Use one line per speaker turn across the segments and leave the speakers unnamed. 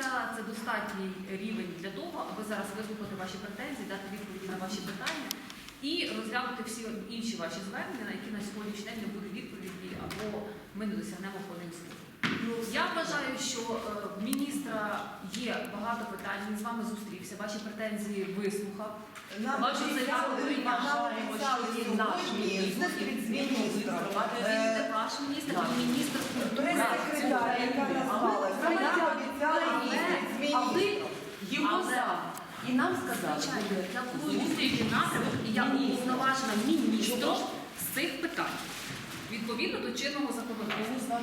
видається, це достатній рівень для того, аби зараз вислухати ваші претензії, дати відповіді на ваші питання і розглянути всі інші ваші звернення, на які на сьогоднішній день не буде відповіді, або ми не досягнемо конsenсусу.
Ну,
Я вважаю, що е, в міністра є багато питань. Він з вами зустрівся, ваші претензії вислухав.
Нам
заяву
обіцяли,
ми
нам
вважаємо, що є наш міністр.
зустріч з міністром.
Він не ваш міністр, він міністр культури.
Прес-секретар, яка назвалася, нам обіцяли зустріч з
А его
Але-
за. И нам сказали,
Звичайно, я курую відповідний напрямок, і я уповноважена міністром з цих питань. Відповідно до чинного законодавства.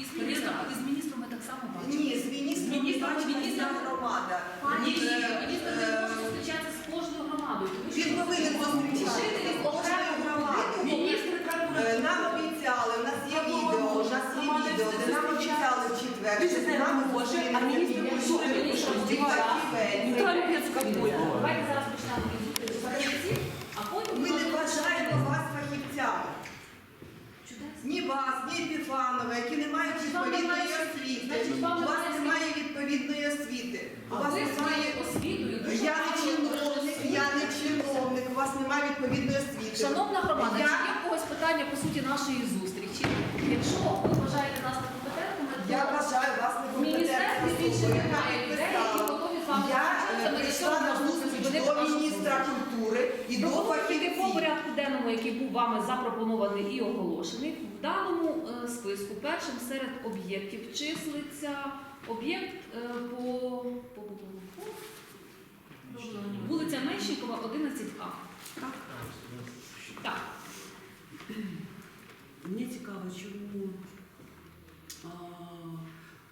І з міністром, і з міністром ми так само бачимо.
Ні, з міністром
Міністр-
бачила
міністр-
вся громада.
Пані,
Е,
міністр не може зустрічатися з кожною громадою, тому що
Він повинен зустрічатися з кожною громадою.
Міністр
Е, Нам обіцяли, у нас є відео, у нас є відео, де нам обіцяли в четвер, що з нами
може, а міністр
міністр
культури
культури, Ківець.
Капец какой-то.
Давайте зараз почнемо із зустрічі з фахівців, а потім
Ми не вважаємо вас фахівцями.
Чудесно.
Ні вас, ні Епіфанова, які не мають відповідної освіти. У вас
немає-
відповідної освіти. У вас немає
дуже
Я не чиновник, я не чиновник, у вас немає відповідної освіти.
Шановна громада, чи є в когось питання по суті нашої зустрічі? Якщо ви вважаєте нас некомпетентними, то
Я вважаю вас
в
некомпетентною
міністерстві більше немає людей, які готові з вами
Я е, прийшла на зустріч до міністра культури і до
Пропонуйте по порядку денному, який був вами запропонований і оголошений. В даному е, списку першим серед об'єктів числиться об'єкт е, по, вулиця Мещикова, 11А. Так. Так.
Мені цікаво, чому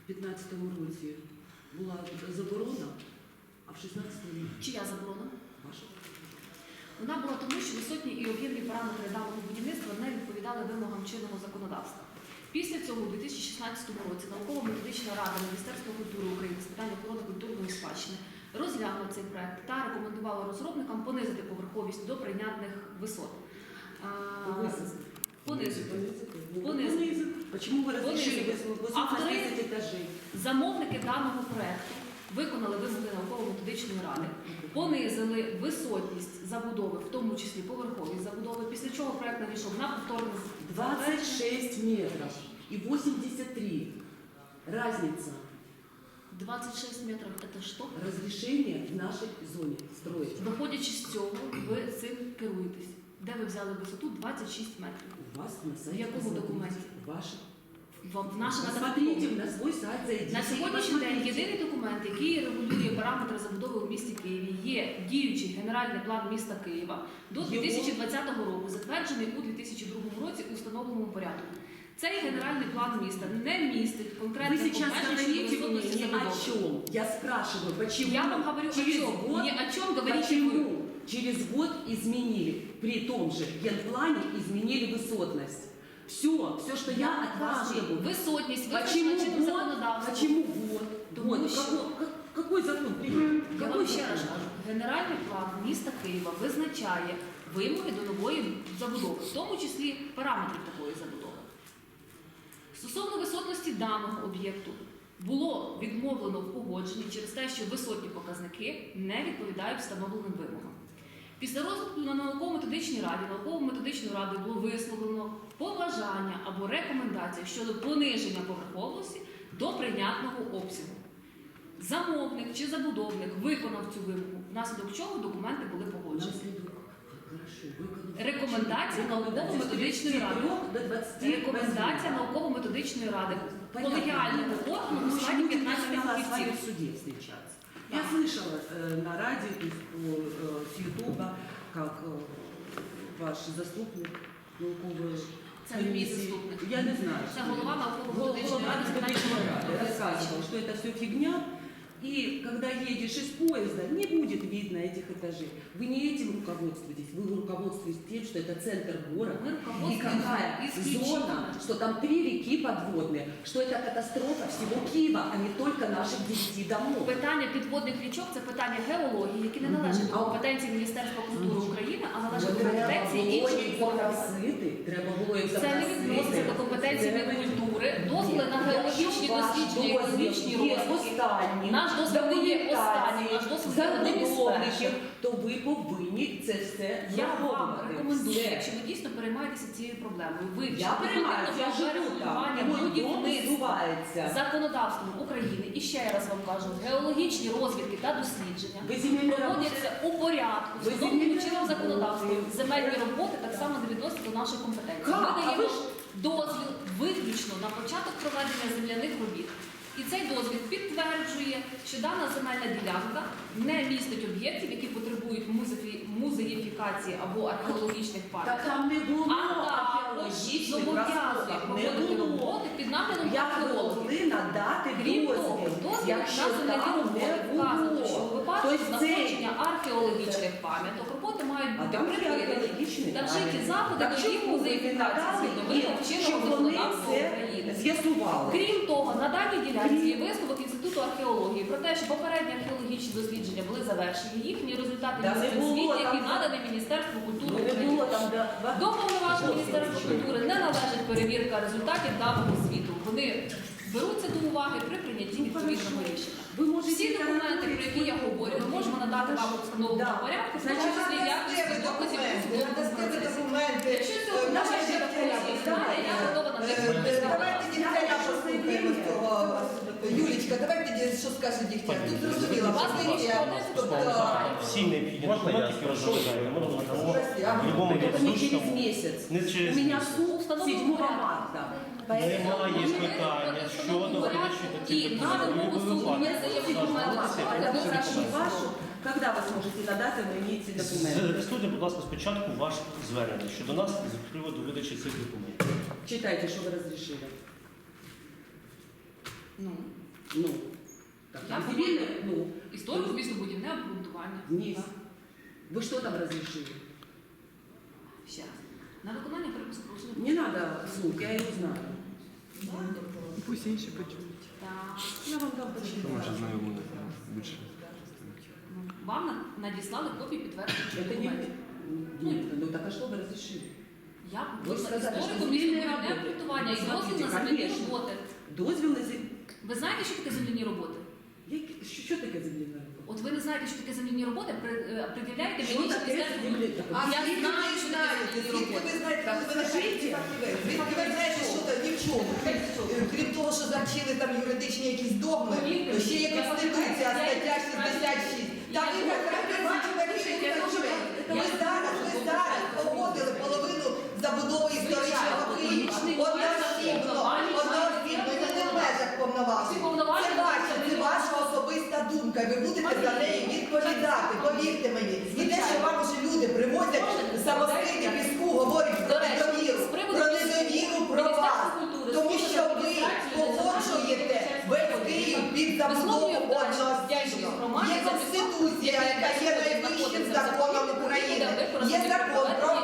в 15-му році була заборона, а в 16-му ні.
Чия заборона?
Ваша.
Вона була тому, що висотні і об'ємні параметри даного будівництва не відповідали вимогам чинного законодавства. Після цього, у 2016 році, науково-методична рада Міністерства культури України з питань охорони культурної спадщини розглянула цей проект та рекомендувала розробникам понизити поверховість до прийнятних висот. А,
Понизити.
Понизити.
Ну,
Понизити.
понизити. Почему вы разрешили
Понизити.
высоту
Автори-
10 этажей?
Замовники даного проекту виконали вимоги науково-методичної ради, понизили висотність забудови, в тому числі поверховість забудови, після чого проект надійшов на повторне затвердження.
26 метров и 83. Разница.
26 метрів це що?
Разрешение в нашей зоне строить.
Виходячи з цього, ви цим керуєтесь. Де ви взяли висоту 26 метрів?
У вас на
В
сайте.
якому документі?
Ваше
Вам наша
Посмотрите на свой сайт, зайдите.
на
и
сьогоднішній день
посмотрите.
єдиний документ, який регулює параметри забудови в місті Києві, є діючий генеральний план міста Києва до
Його-
2020 року, затверджений у 2002 році у встановленому порядку. Цей генеральний план міста не містить
Вы
конкретних
сейчас
обмежень
говорите
щодо
мне
висотності
не о
забудови.
чем. Я спрашиваю, почему
Я вам говорю
через
о чем.
год,
Не о чем говорите вы.
почему через год изменили, при том же генплане изменили высотность. Все, все, что я от вас требую.
висотність
Почему
визначена чинним
год? Почему?
Тому
Год.
що-
Какой, как- какой закон принят?
Я
Какой
вам ще раз
закон?
кажу, генеральний план міста Києва визначає вимоги до нової забудови, в тому числі параметри такої забудови. Стосовно висотності даного об'єкту, було відмовлено в погодженні через те, що висотні показники не відповідають встановленим вимогам. Після розгляду на науково-методичній раді науково-методичною радою було висловлено побажання або рекомендація щодо пониження поверховості до прийнятного обсягу. Замовник чи забудовник виконав цю вимогу, внаслідок чого документи були погоджені. Рекомендація науково-методичної ради. Рекомендація науково-методичної ради колегіального органу у складі 15 фахівців.
в суде встречаться. Я слышала э, на радио, то есть по, э, с Ютуба, как э, ваш заступник наукової
Це не мій
комісії.
заступник.
Я не знаю.
Це голова науково-методичної ради з питань
Голова рассказывал, что это все фигня. И когда едешь из поезда, не будет видно этих этажей. Вы не этим руководствуетесь, вы руководствуетесь тем, что это центр города.
Ми
И
руководствуємося
какая
исключительно.
зона, что там три реки подводные, что это катастрофа всего Киева, а не только наших 10 домов.
Питання підводних річок це питання геології, які не належать до
Мгм.
компетенції Міністерства культури України, а належать до
Треба
компетенції
було
інших
їх
органів.
запросити, треба було їх
Це не
запросити.
відноситься до компетенції
Треба-
Мінкультури. Дозволи на геологічні дослідження,
є
розвитки. Наш дозвіл не є останнім, наш дозвіл є одним із
то ви повинні це все
Я вам рекомендую,
Все.
якщо ви дійсно переймаєтеся цією проблемою, вивчити
Я приймаю, я живу там, мій дом
будівництва законодавством України. І ще раз вам кажу, геологічні розвідки та дослідження
Ви
проводяться у порядку,
Ви
встановленим чином законодавством. Земельні роботи так само не відносяться до нашої компетенції.
Как?
Ми
А
даємо
ж-
дозвіл початок проведення земляних робіт. І цей дозвіл підтверджує, що дана земельна ділянка не містить об'єктів, які потребують музеїфікації або археологічних пам'яток.
там не було
А також
археологічних
зобов'язує
розкопок,
проводити
було.
роботи під наглядом
Я
археологів.
повинна дати
Крім того,
дозвіл,
дозвіл
якщо
на земляні
там
роботи
не
вказано, що
було.
випадку
Тобто
археологічних пам'яток роботи мають бути припинені та вжиті заходи до їх музеїфікації
надали
згідно чинного законодавства України.
з'ясували?
Крім того, на даній ділянці є висновок Інституту археології про те, що попередні археологічні дослідження були завершені. Їхні результати
Да не було
який
там-
Міністерству культури
Ну,
України. До повноважень Міністерства культури не належить перевірка результатів даного звіту. Вони беруться до уваги при прийнятті
Ну,
відповідного рішення.
Ви можете
Всі документи, про які я говорю, ми можемо надати вам у
Да.
порядку, в тому
Значить,
числі
Надасте
якості
ви
доказів
документи,
судовому
надасте ви
процесі.
документи.
Якщо цього
Е,
я
дівчата,
готова на
Е, е, Давайте цього. Юлічка, давайте що скаже дігтяр. Тут зрозуміло,
ніхто не
тобто,
спускає.
Всі необхідні
Можна я
документи, розробляємо, ми робимо в будь-якому
Только не через месяц.
Не
У
через
меня
місяць.
суд
Установленому
7
порядку.
марта.
Немає питання щодо вирішення
і на вимогу суду ми даємо документи до суду,
Это
ви
хорошо
запишете.
вашу. Когда вы сможете надать, вы имеете документы?
Зареєструйте, будь ласка, спочатку ваше звернення щодо нас з приводу видачі цих документів.
Читайте, что вы разрешили.
Ну,
Ну. Так,
Я
цивильно? Ну.
історико містобудівне обґрунтування.
Вниз. Вы что там разрешили?
Ще раз. На виконання припису про усунення.
Не надо слух, я его знаю.
Пусть інші почують.
Я вам дам буде
більше.
Ну, Вам надіслали копію підтвердження
Это не...
документів.
Нет, ну так а что вы разрешили?
Я
Ви
повинна
сказали, що
історико
земельні
містобудівне
роботи.
і дозвіл на земляні роботи.
Дозвіл на зі...
Ви знаєте, що таке земляні роботи?
Які... Що, що таке земельна робота?
От ви не знаєте, що таке земляні роботи, при- е, пред'являєте
Що
мені чи
таке земельні
А?
Я
звідки
знаю,
ви
що
знаєте,
таке
звідки
роботи.
ви знаєте,
Так,
коли ви
скажіть.
фахівець? Звідки ви знаєте, що то ні в чому? Крім- е, Крім того, що завчили там юридичні якісь догми,
Повірте
то ще є
я
Конституція, стаття
я
66. Та ви
я
бачите,
я
ви
я
ви зараз, ви зараз погодили половину забудови історичного Києва. Одноосібно, одноосібно, це не в межах
Ці
повноважень.
повноваження
Це це ваша думка. Ви будете за неї відповідати, повірте мені. І те, що вам уже люди привозять самоскиди піску, говорять про недовіру, про недовіру про вас. Тому що ви погоджуєте весь Київ під забудову одноосібно. Є Конституція, яка є найвищим законом України. Є закон про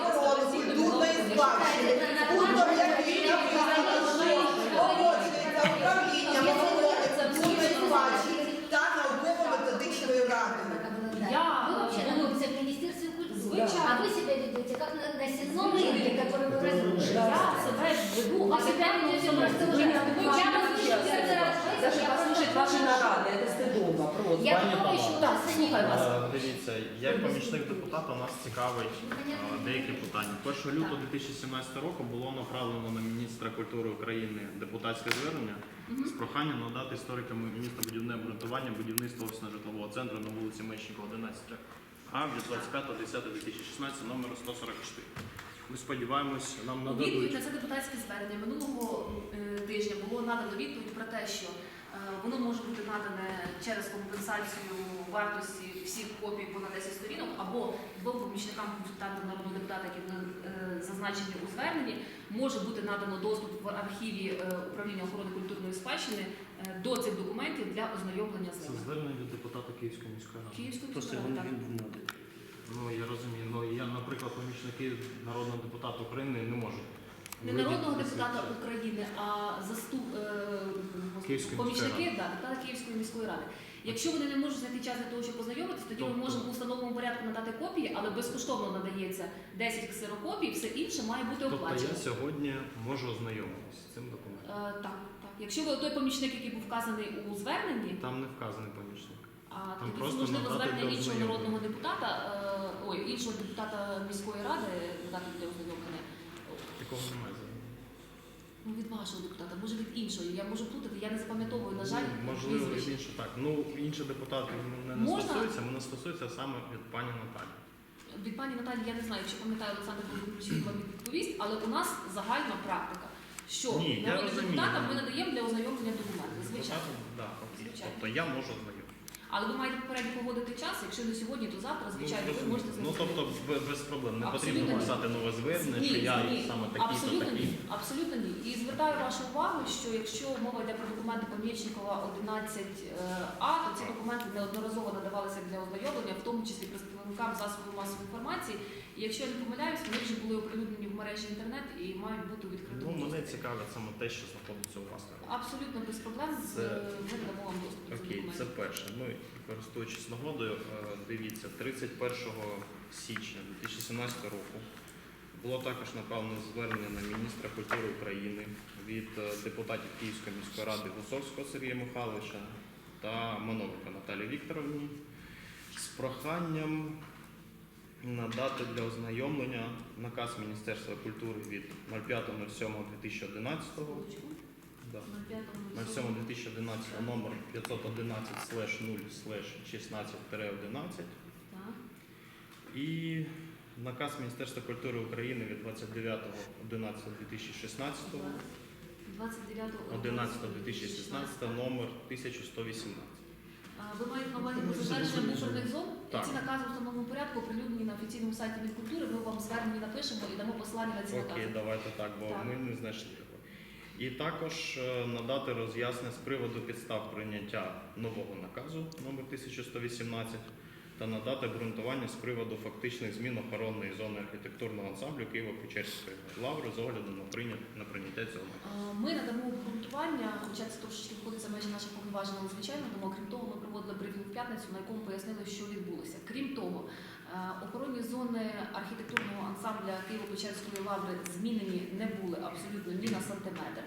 как на, на сенном рынке, который вы разрушили.
Я себе веду, а
Вы себя ведете
адекватно
просто
себе.
ужасно.
Ви
Я
вчора
вас слышу,
вчора
каждый раз,
Даже
я вас
ваші наради, це стидово просто.
Я
Пані
думаю, що
Тамара,
так,
слухай вас.
Е, Дивіться, як помічник депутата нас цікавить е, деякі питання. 1 лютого 2017 року було направлено на міністра культури України депутатське звернення з проханням надати історикам міста будівне обґрунтування будівництва офісно-житлового центру на вулиці Мещенкова, 11 а від 25.10.2016 номер 144. Ми сподіваємось, нам
відповідь
нададуть.
на це депутатське звернення минулого е, тижня було надано відповідь про те, що е, воно може бути надане через компенсацію вартості всіх копій понад 10 сторінок, або двом помічникам консультантам народного депутата, які були е, зазначені у зверненні, може бути надано доступ в архіві е, управління охорони культурної спадщини до цих документів для ознайомлення з
Це
ними.
звернення від депутата Київської міської ради.
Київської
Просто
міської
вони
ради, так.
він.
Ну я розумію. Ну я, наприклад, помічники народного депутата України не можуть.
Не народного депутата. України, а заступ е,
Київської
помічники
міської
да, депутата Київської міської ради. Якщо вони не можуть знайти час для того, щоб познайомитися, тоді ми
Тобто-
можемо у встановленому порядку надати копії, але безкоштовно надається 10 ксерокопій, все інше має бути
Тобто
оплачено.
я сьогодні можу ознайомитися з цим документом.
Е, так. Якщо ви той помічник, який був вказаний у зверненні,
Там не вказаний помічник.
а
Там
тоді
просто
можливо звернення
для
іншого
ознайомлення.
народного депутата, е, ой, іншого депутата міської ради дати для ознайомлення.
Такого немає. зараз.
Ну, від вашого депутата, може від іншого. Я можу плутати, я не запам'ятовую, на жаль,
Ну, можливо,
прізвище.
від іншого так. Ну, інші депутати мене не
Можна?
стосуються, мене стосується саме від пані Наталі.
Від пані Наталі я не знаю, чи пам'ятаю Олександр Володимирович вам відповість, але у нас загальна практика, що
Ні, я
народним
розумію.
депутатам ми надаємо для ознайомлення документи, звичайно.
Да, окей.
Звичайно.
Тобто я можу ознайомитися.
Але ви маєте попередньо погодити час, якщо не сьогодні, то завтра, звичайно, ви можете
Ну тобто бе- без проблем. Не
Абсолютно
потрібно
ні.
писати нове звернення, що я
ні,
саме такий-то
абсолютно
такий.
ні, абсолютно ні. І звертаю вашу увагу, що якщо мова йде про документи Помічникова 11А, то ці документи неодноразово надавалися для ознайомлення, в тому числі представникам засобів масової інформації. І якщо я не помиляюсь, вони вже були оприлюднені в мережі інтернет і мають бути у
Ну,
відкритому.
Цікавить саме те, що знаходиться у вас. на руках.
Абсолютно без проблем з-
Це-
вам доступ до
Окей, це
документів.
перше. Ну і користуючись нагодою, е, дивіться, 31 січня 2017 року було також направлено звернення на міністра культури України від е, депутатів Київської міської ради Гусовського Сергія Михайловича та Мановика Наталії Вікторовні з проханням надати для ознайомлення наказ Міністерства культури від 05.07.2011
Секундочку.
да, 07.2011 номер 511 0 16 11 і наказ Міністерства культури України від 29.11.2016
29
11.2016 номер 1118.
Ви маєте на увазі про затвердження буферних зон?
Так.
Ці накази в встановленому порядку оприлюднені на офіційному сайті Мінкультури. Ми вам звернення напишемо і дамо посилання на ці
Окей,
накази.
давайте так, бо
Так.
ми не знайшли його. І також е, надати роз'яснення з приводу підстав прийняття нового наказу номер 1118 та надати обґрунтування з приводу фактичних змін охоронної зони архітектурного ансамблю Києво-Печерської лаври з огляду на прийняття, цього наказу.
Ми надамо обґрунтування, хоча це трошечки входить за межі наших повноважень, звичайно, тому окрім того, ми проводили брифінг в п'ятницю, на якому пояснили, що відбулося. Крім того, е, охоронні зони архітектурного ансамбля Києво-Печерської лаври змінені не були абсолютно ні на сантиметр.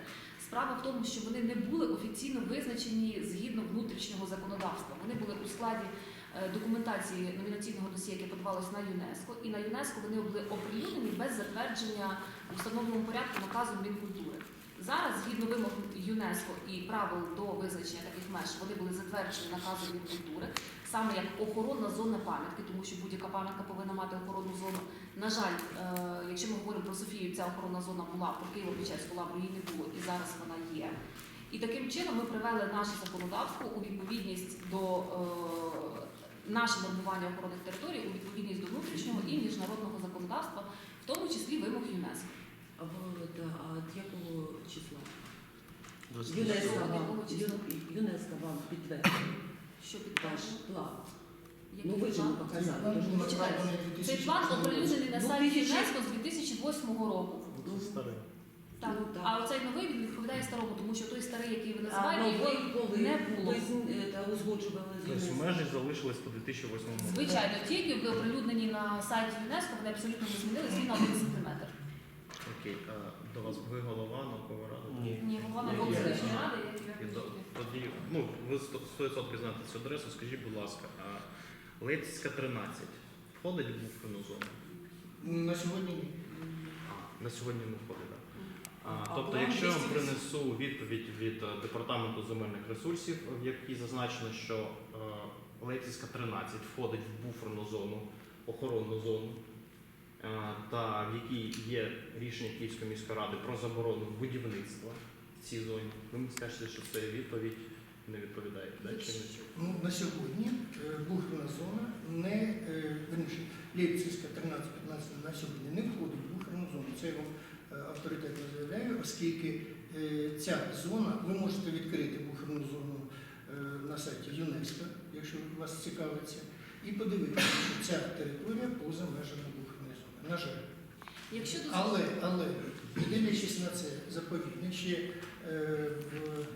Справа в тому, що вони не були офіційно визначені згідно внутрішнього законодавства. Вони були у складі е, документації номінаційного досьє, яке подавалось на ЮНЕСКО, і на ЮНЕСКО вони були оприлюднені без затвердження у встановленому порядку наказом Мінкультури. Зараз, згідно вимог ЮНЕСКО і правил до визначення таких меж, вони були затверджені наказом Мінкультури, саме як охоронна зона пам'ятки, тому що будь-яка пам'ятка повинна мати охоронну зону. На жаль, е, якщо ми говоримо про Софію, ця охоронна зона була про Києво-Печерську лавру, її не було, і зараз вона є. І таким чином ми привели наше законодавство у відповідність до е, наше нормування охоронних територій у відповідність до внутрішнього і міжнародного законодавства, в тому числі вимог ЮНЕСКо.
А от якого числа? ЮНЕСКО вам, ЮНЕСКО вам підтвердить
Що
ваш план.
Який
Ну ви ж
план?
показали.
Цей план оприлюднений на
Ну,
сайті ЮНЕСКо з 2008 року.
Це старий.
Так.
Ну, так.
А оцей новий він відповідає старому, тому що той старий, який ви
А
називаєте, його
новий коли
не було.
ви з- це узгоджували з
Тобто
ЮНЕСКО?
межі залишились по 2008 року.
Звичайно, тільки ви оприлюднені на сайті ЮНЕСКо, вони абсолютно не змінились, він на один сантиметр.
Окей. Е, до вас ви голова наукової ради?
Ні.
Ні, голова
Ні,
наукової ради,
І
як
до- Тоді, ну, ви 100% знаєте цю адресу, скажіть, будь ласка, а Лейпцизька 13 входить в буферну зону?
На сьогодні ні.
А, на сьогодні не входить. А, тобто, якщо я вам принесу відповідь від е, департаменту земельних ресурсів, в якій зазначено, що е, Лейпцизька 13 входить в буферну зону, охоронну зону, е, та в якій є рішення Київської міської ради про заборону будівництва в цій зоні, ви мені скажете, що це відповідь не відповідає, да, чи не?
Ну, на сьогодні е, буферна зона не е, верніше, Лейпцизька 13-15 на сьогодні не входить в буферну зону. Це я вам е, авторитетно заявляю, оскільки е, ця зона, ви можете відкрити буферну зону е, на сайті ЮНЕСКО, якщо вас цікавиться, і подивитися, що ця територія поза межами буферної зони. На жаль.
Якщо
Але, але, дивлячись на це, заповідник ще е,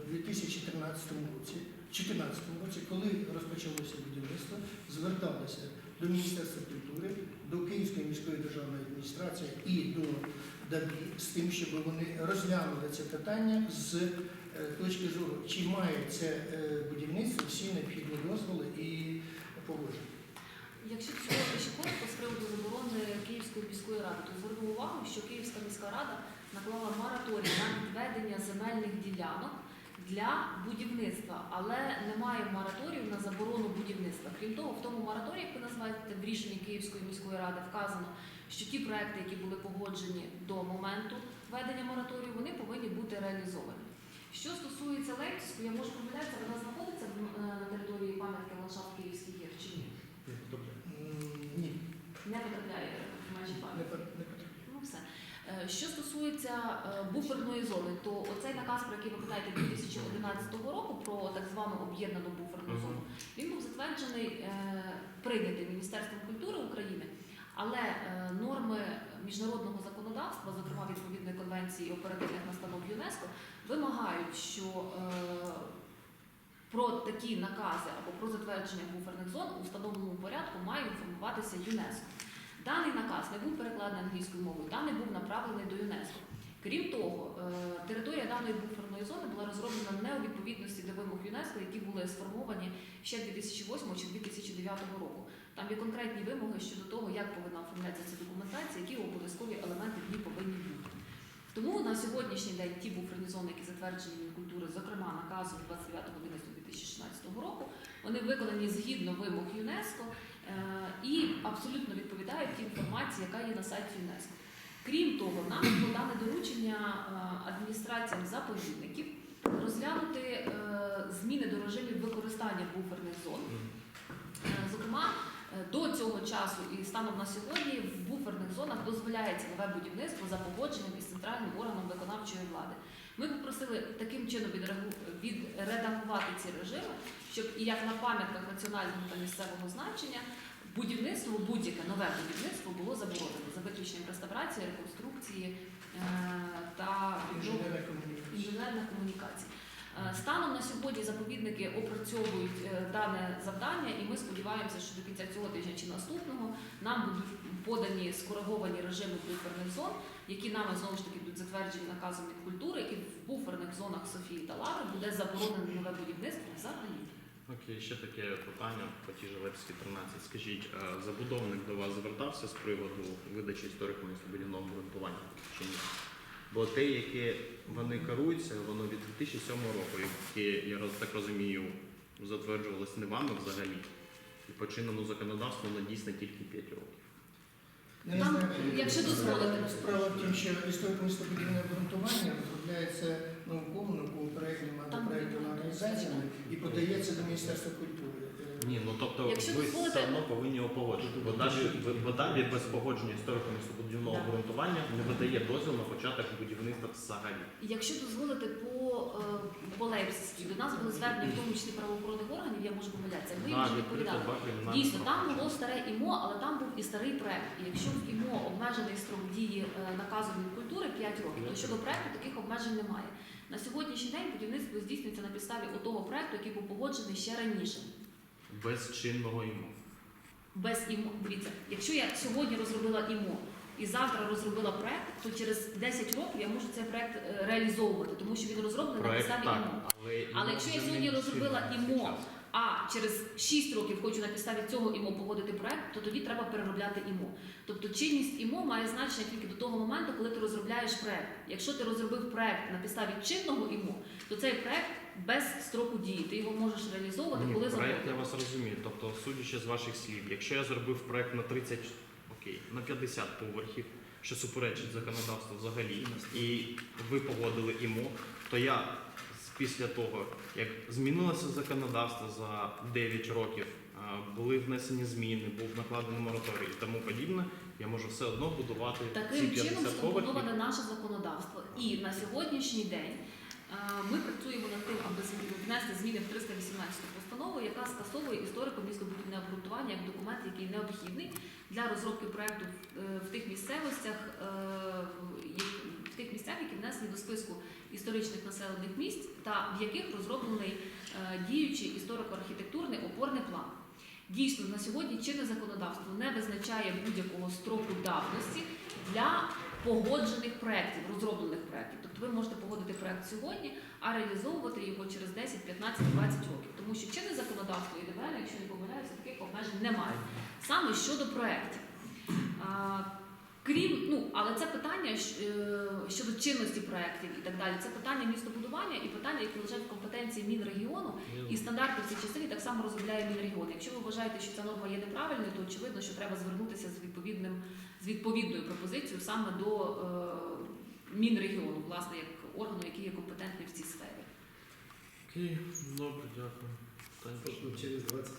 в 2013 році, 2014 році, коли розпочалося будівництво, зверталися до Міністерства культури, до Київської міської державної адміністрації і до ДАБІ з тим, щоб вони розглянули це питання з е, точки зору, чи має це е, будівництво всі необхідні дозволи і погодження.
Якщо цього ще коротко з приводу заборони Київської міської ради, то зверну увагу, що Київська міська рада наклала мораторій на відведення земельних ділянок для будівництва, але немає мораторію на заборону будівництва. Крім того, в тому мораторії, як ви називаєте в рішенні Київської міської ради, вказано, що ті проекти, які були погоджені до моменту введення мораторію, вони повинні бути реалізовані. Що стосується Лейпцизької, я можу помилятися, вона знаходиться е, на території пам'ятки ландшафт Київських гір чи ні?
Ні,
Не потрапляє в межі
не
пам'ятки.
пот- не потрібно.
Ну все. Е, Що стосується е, буферної зони, то оцей наказ, про який ви питаєте 2011 року, про так звану об'єднану буферну зону, він був затверджений, е, прийнятий Міністерством культури України, але е, норми міжнародного законодавства, зокрема відповідної конвенції оперативних настанов ЮНЕСКО, вимагають, що е, про такі накази або про затвердження буферних зон у встановленому порядку має інформуватися ЮНЕСКО. Даний наказ не був перекладений англійською мовою, даний був направлений до ЮНЕСКО. Крім того, е, територія даної буферної зони була розроблена не у відповідності до вимог ЮНЕСКО, які були сформовані ще 2008 чи 2009 року. Там є конкретні вимоги щодо того, як повинна оформлятися ця документація, які обов'язкові елементи в ній повинні бути. Тому на сьогоднішній день ті буферні зони, які затверджені Мінкультури, зокрема наказом 29.11.2016 року, вони виконані згідно вимог ЮНЕСКо і абсолютно відповідають тій інформації, яка є на сайті ЮНЕСКо. Крім того, нам було дане доручення е, адміністраціям заповідників розглянути е, зміни до режимів використання буферних зон. Е, Зокрема, е, до цього часу і станом на сьогодні в буферних зонах дозволяється нове будівництво за погодженням із центральним органом виконавчої влади. Ми попросили таким чином відредагувати ці режими, щоб і як на пам'ятках національного та місцевого значення будівництво, будь-яке нове будівництво було заборонено за виключенням реставрації, реконструкції е, та
Інженерна
інженерних комунікацій. Е, Станом на сьогодні заповідники опрацьовують е, дане завдання, і ми сподіваємося, що до кінця цього тижня чи наступного нам будуть подані скориговані режими буферних зон, які нами знову ж таки будуть затверджені наказом від культури, і в буферних зонах Софії та Лаври буде заборонено нове будівництво взагалі.
Окей, ще таке питання по тій Желебській 13. Скажіть, е, забудовник до вас звертався з приводу видачі історико містобудівного обґрунтування чи ні? Бо те, яке вони керуються, воно від 2007 року, яке, я так розумію, затверджувалось не вами взагалі. І по чинному законодавству воно дійсне тільки 5 років.
Там, якщо дозволити.
Справа в тім, що історико-містобудівне обґрунтування розробляється науково, науково-проєктними
та
проєктними організаціями і подається до Міністерства культури. Е,
Ні, ну тобто
Якщо
ви
дозволите-
все одно повинні його погоджувати. Вода, ви- вода від без погодження історико містобудівного
Да.
обґрунтування не видає дозвіл на початок будівництва взагалі.
Якщо дозволити по, е, по Лейпцизькій, до нас були звернення, в тому числі правоохоронних органів, я можу помилятися. Ми їм вже відповідали.
два кримінальні
Дійсно, там було старе ІМО, але там був і старий проект. І якщо в ІМО обмежений строк дії е, наказу Мінкультури 5 років, то щодо проекту таких обмежень немає. На сьогоднішній день будівництво здійснюється на підставі того проекту, який був погоджений ще раніше.
Без чинного йому.
Без ІМО. Дивіться, якщо я сьогодні розробила ІМО, і завтра розробила проект, то через 10 років я можу цей проект е, реалізовувати, тому що він розроблений на підставі
так,
ІМО.
але,
Але якщо я сьогодні розробила ІМО, а через 6 років хочу на підставі цього ІМО погодити проект, то тоді треба переробляти ІМО. Тобто чинність ІМО має значення тільки до того моменту, коли ти розробляєш проект. Якщо ти розробив проект на підставі чинного ІМО, то цей проект без строку дії. Ти його можеш реалізовувати,
Ні,
коли
проект я вас розумію. Тобто, судячи з ваших слів, якщо я зробив проект на 30, окей, на 50 поверхів, що суперечить законодавству взагалі, і ви погодили ІМО, то я після того, як змінилося законодавство за 9 років, були внесені зміни, був накладений мораторій і тому подібне, я можу все одно будувати ці
Таким чином
50
скомпоноване
поверхів.
наше законодавство. І на сьогоднішній день ми працюємо над тим, аби внести зміни в 318 постанову, яка скасовує історико-містобудівне обґрунтування як документ, який необхідний для розробки проекту в, е, тих місцевостях, е, в тих місцях, які внесені до списку історичних населених місць, та в яких розроблений е, діючий історико-архітектурний опорний план. Дійсно, на сьогодні чинне законодавство не визначає будь-якого строку давності для погоджених проєктів, розроблених проєктів. Тобто ви можете погодити проєкт сьогодні, а реалізовувати його через 10, 15, 20 років. Тому що чинне законодавство і ДБН, якщо не помиляюся, таких обмежень немає. Саме щодо проєктів. Крім, ну, але це питання е, щодо чинності проєктів і так далі. Це питання містобудування і питання, які лежать в компетенції Мінрегіону. І стандарти в цій частині так само розробляє Мінрегіон. Якщо ви вважаєте, що ця норма є неправильною, то очевидно, що треба звернутися з відповідним з відповідною пропозицією саме до е, Мінрегіону, власне, як органу, який є компетентний в цій сфері.
Окей, добре, дякую.
Через 20 років.